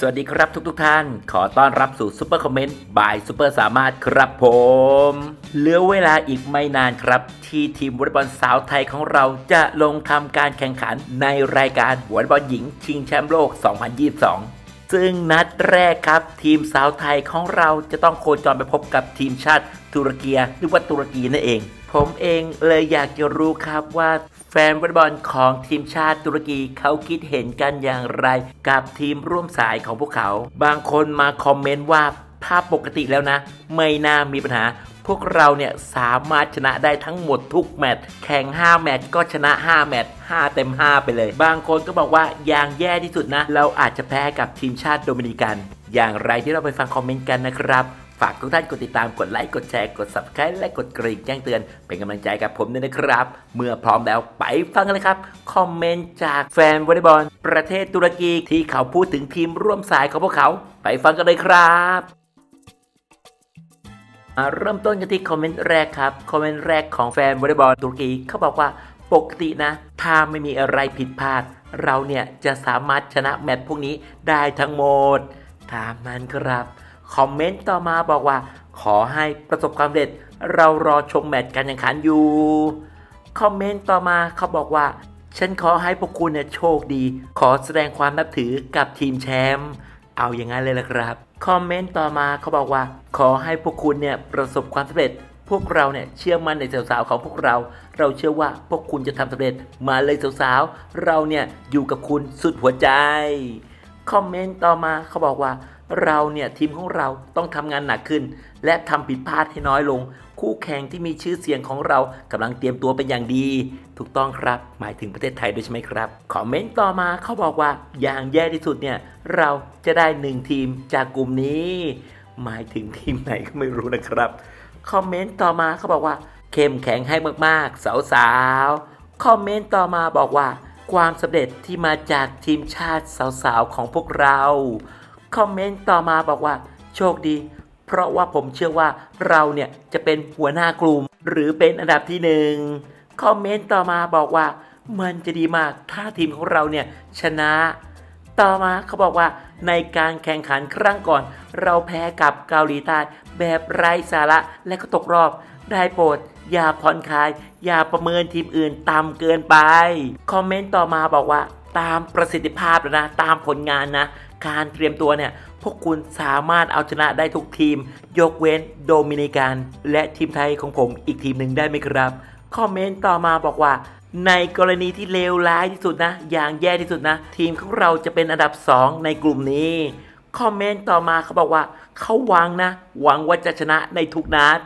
สวัสดีครับทุกทท่าน ขอต้อนรับสู่ซุปเปอร์คอมเมนต์บายซุปเปอร์สามารถครับผม เหลือเวลาอีกไม่นานครับ ที่ทีมวอลเลย์บอลสาวไทยของเราจะลงทำการแข่งขันในรายการวอลเลย์บอลหญิงชิงแชมป์โลก 2022 ซึ่งนัดแรกครับ ทีมสาวไทยของเราจะต้องโคจรไปพบกับทีมชาติตุรกีหรือว่าตุรกีนั่นเอง ผมเองเลยอยากจะรู้ครับว่าแฟนวอลเลย์บอลของทีมชาติตุรกีเขาคิดเห็นกันอย่างไร กับทีมร่วมสายของพวกเขา บางคนมาคอมเมนต์ว่าถ้าปกติแล้วนะ ไม่น่ามีปัญหา พวกเราเนี่ยสามารถชนะได้ทั้งหมดทุกแมตช์แข่ง 5 แมตช์ก็ชนะ 5 แมตช์5 เต็ม 5 ไปเลย บางคนก็บอกว่าอย่างแย่ที่สุดนะ เราอาจจะแพ้กับทีมชาติโดมินิกัน อย่างไรที่เราไปฟังคอมเมนต์กันนะครับ ฝากทุกท่านกดติดตามกดไลค์กดแชร์กด subscribe และกดกริ่งแจ้งเตือน เป็นกำลังใจกับผมด้วยนะครับ เมื่อพร้อมแล้วไปฟังกันเลยครับคอมเมนต์จากแฟนวอลเลย์บอลประเทศตุรกีที่เขาพูดถึงทีมร่วมสายของพวกเขา ไปฟังกันเลยครับ มาเริ่มต้นกันที่คอมเมนต์แรกครับ คอมเมนต์แรกของแฟนวอลเลย์บอลตุรกีเขาบอกว่าปกตินะ ถ้าไม่มีอะไรผิดพลาด เราเนี่ยจะสามารถชนะแมตช์พวกนี้ได้ทั้งหมด ตามนั้นครับ คอมเมนต์ต่อมาบอกว่า ขอให้ประสบความสำเร็จ เรารอชมแมตช์การแข่งขันอยู่ คอมเมนต์ต่อมาเขาบอกว่า ฉันขอให้พวกคุณเนี่ยโชคดี ขอแสดงความนับถือกับทีมแชมป์ เอาอย่างนั้นเลยละครับ คอมเมนต์ต่อมาเขาบอกว่า ขอให้พวกคุณเนี่ยประสบความสำเร็จ พวกเราเนี่ยเชื่อมั่นในสาวๆของพวกเรา เราเชื่อว่าพวกคุณจะทำสำเร็จมาเลยสาวๆเราเนี่ยอยู่กับคุณสุดหัวใจ คอมเมนต์ต่อมาเขาบอกว่า เราเนี่ยทีมของเราต้องทำงานหนักขึ้น และทำผิดพลาดให้น้อยลง คู่แข่งที่มีชื่อเสียงของเรากำลังเตรียมตัวเป็นอย่างดี ถูกต้องครับ หมายถึงประเทศไทยด้วยใช่ไหมครับคอมเมนต์ต่อมาเขาบอกว่าอย่างแย่ที่สุดเนี่ยเราจะได้หนึ่งทีมจากกลุ่มนี้ หมายถึงทีมไหนก็ไม่รู้นะครับคอมเมนต์ต่อมาเขาบอกว่า เข้มแข็งให้มากๆ สาวๆคอมเมนต์ต่อมาบอกว่า ความสำเร็จที่มาจากทีมชาติสาวๆของพวกเรา คอมเมนต์ต่อมาบอกว่า โชคดี เพราะว่าผมเชื่อว่าเราเนี่ยจะเป็นหัวหน้ากลุ่ม หรือเป็นอันดับที่หนึ่งคอมเมนต์ต่อมาบอกว่า มันจะดีมากถ้าทีมของเราเนี่ยชนะ ต่อมาเขาบอกว่าในการแข่งขันครั้งก่อน เราแพ้กับเกาหลีใต้แบบไร้สาระและก็ตกรอบได้โปรด อย่าผ่อนคลาย อย่าประเมินทีมอื่นต่ำเกินไป คอมเมนต์ต่อมาบอกว่าตามประสิทธิภาพแล้วนะ ตามผลงานนะ การเตรียมตัวเนี่ย พวกคุณสามารถเอาชนะได้ทุกทีม ยกเว้นโดมินิกันและทีมไทยของผมอีกทีมหนึ่งได้ไหมครับ คอมเมนต์ต่อมาบอกว่า ในกรณีที่เลวร้ายที่สุดนะ อย่างแย่ที่สุดนะ ทีมของเราจะเป็นอันดับ 2 ในกลุ่มนี้ คอมเมนต์ต่อมาเขาบอกว่าเขาหวังนะ หวังว่าจะชนะในทุกนัด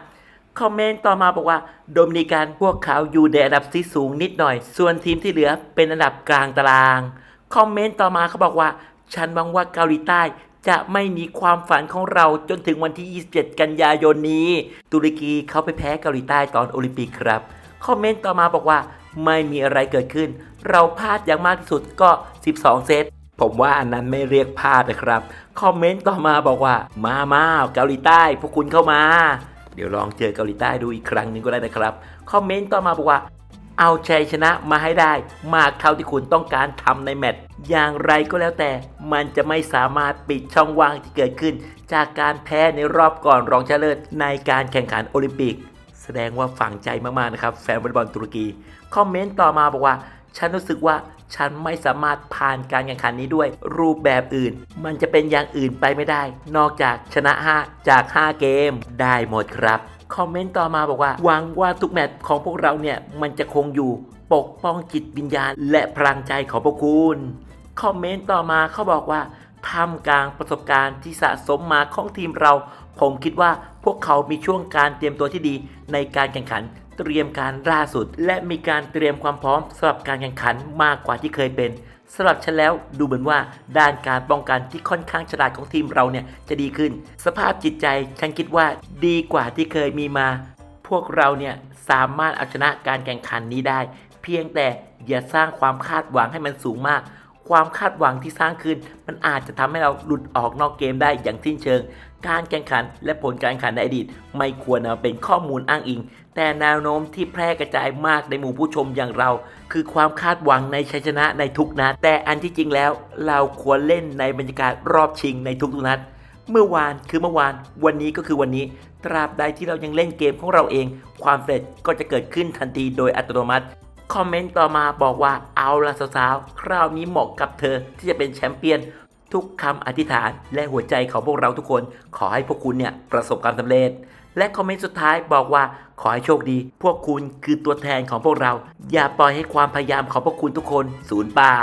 คอมเมนต์ต่อมาบอกว่า โดมินิกันพวกเขาอยู่ในอันดับที่สูงนิดหน่อย ส่วนทีมที่เหลือเป็นอันดับกลางตาราง คอมเมนต์ต่อมาเขาบอกว่า ฉันหวังว่าเกาหลีใต้ จะไม่มีความฝันของเราจนถึงวันที่ 27 กันยายนนี้ ตุรกีเขาไปแพ้เกาหลีใต้ตอนโอลิมปิกครับ คอมเมนต์ต่อมาบอกว่า ไม่มีอะไรเกิดขึ้น เราพลาดอย่างมากที่สุดก็ 12 เซตผมว่าอันนั้นไม่เรียกพลาดนะครับ คอมเมนต์ต่อมาบอกว่า มามาเกาหลีใต้ พวกคุณเข้ามา เดี๋ยวลองเจอเกาหลีใต้ดูอีกครั้งหนึ่งก็ได้นะครับ คอมเมนต์ต่อมาบอกว่า เอาชัยชนะมาให้ได้ มากเท่าที่คุณต้องการทำในแมตช์อย่างไรก็แล้วแต่ มันจะไม่สามารถปิดช่องว่างที่เกิดขึ้น จากการแพ้ในรอบก่อนรองชนะเลิศในการแข่งขันโอลิมปิก แสดงว่าฝังใจมากๆนะครับ แฟนวอลเลย์บอลตุรกี คอมเมนต์ต่อมาบอกว่า ฉันรู้สึกว่า ฉันไม่สามารถผ่านการแข่งขันนี้ด้วย รูปแบบอื่น มันจะเป็นอย่างอื่นไปไม่ได้ นอกจากชนะ 5 จาก 5 เกม ได้หมดครับ คอมเมนต์ต่อมาบอกว่าหวังว่าทุกแมตช์ของพวกเราเนี่ย มันจะคงอยู่ปกป้องจิตวิญญาณ และพลังใจของพวกคุณคอมเมนต์ต่อมาเขาบอกว่าท่ามกลางประสบการณ์ที่สะสมมาของทีมเรา ผมคิดว่าพวกเขามีช่วงการเตรียมตัวที่ดีในการแข่งขัน เตรียมการล่าสุด และมีการเตรียมความพร้อมสำหรับการแข่งขันมากกว่าที่เคยเป็นสำหรับฉันแล้วดูเหมือนว่าด้านการป้องกันที่ค่อนข้างฉลาดของทีมเราเนี่ยจะดีขึ้น สภาพจิตใจฉันคิดว่าดีกว่าที่เคยมีมา พวกเราเนี่ยสามารถเอาชนะการแข่งขันนี้ได้ เพียงแต่อย่าสร้างความคาดหวังให้มันสูงมาก ความคาดหวังที่สร้างขึ้น มันอาจจะทำให้เราหลุดออกนอกเกมได้อย่างสิ้นเชิง การแข่งขันและผลการแข่งขันในอดีต ไม่ควรนำเป็นข้อมูลอ้างอิง แต่แนวโน้มที่แพร่กระจายมากในหมู่ผู้ชมอย่างเรา คือความคาดหวังในชัยชนะในทุกนัด แต่อันที่จริงแล้ว เราควรเล่นในบรรยากาศรอบชิงในทุกๆนัดเมื่อวานคือเมื่อวาน วันนี้ก็คือวันนี้ ตราบใดที่เรายังเล่นเกมของเราเอง ความเสร็จก็จะเกิดขึ้นทันทีโดยอัตโนมัติ คอมเมนต์ต่อมาบอกว่าเอาละสาวๆ คราวนี้เหมาะกับเธอที่จะเป็นแชมเปี้ยน ทุกคำอธิษฐานและหัวใจของพวกเราทุกคน ขอให้พวกคุณเนี่ยประสบความสำเร็จ และคอมเมนต์สุดท้ายบอกว่าขอให้โชคดี พวกคุณคือตัวแทนของพวกเรา อย่าปล่อยให้ความพยายามของพวกคุณทุกคนสูญเปล่า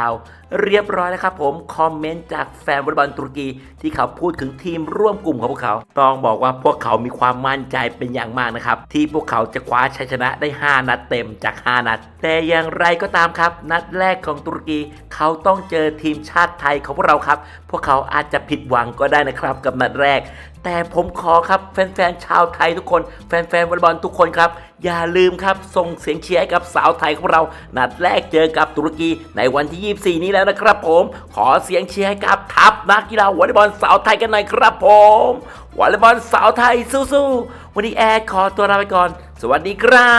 เรียบร้อยแล้วครับผมคอมเมนต์จากแฟนวอลเลย์บอลตุรกีที่เขาพูดถึงทีมร่วมกลุ่มของพวกเขา ต้องบอกว่าพวกเขามีความมั่นใจเป็นอย่างมากนะครับ ที่พวกเขาจะคว้าชัยชนะได้ 5 นัดเต็มจาก 5 นัด แต่อย่างไรก็ตามครับ นัดแรกของตุรกี เขาต้องเจอทีมชาติไทยของพวกเราครับ พวกเขาอาจจะผิดหวังก็ได้นะครับกับนัดแรก แต่ผมขอครับแฟนๆชาวไทยทุกคน แฟนๆวอลเลย์บอลทุกคนครับ อย่าลืมครับส่งเสียงเชียร์ให้กับสาวไทยของเรา นัดแรกเจอกับตุรกีในวันที่ 24 นี้แล้วนะครับ ผมขอเสียงเชียร์ให้กับทัพนักกีฬาวอลเลย์บอลสาวไทยกันหน่อยครับ ผมวอลเลย์บอลสาวไทยสู้ๆวันนี้แอดขอตัวลาไปก่อน สวัสดีครั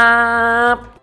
บ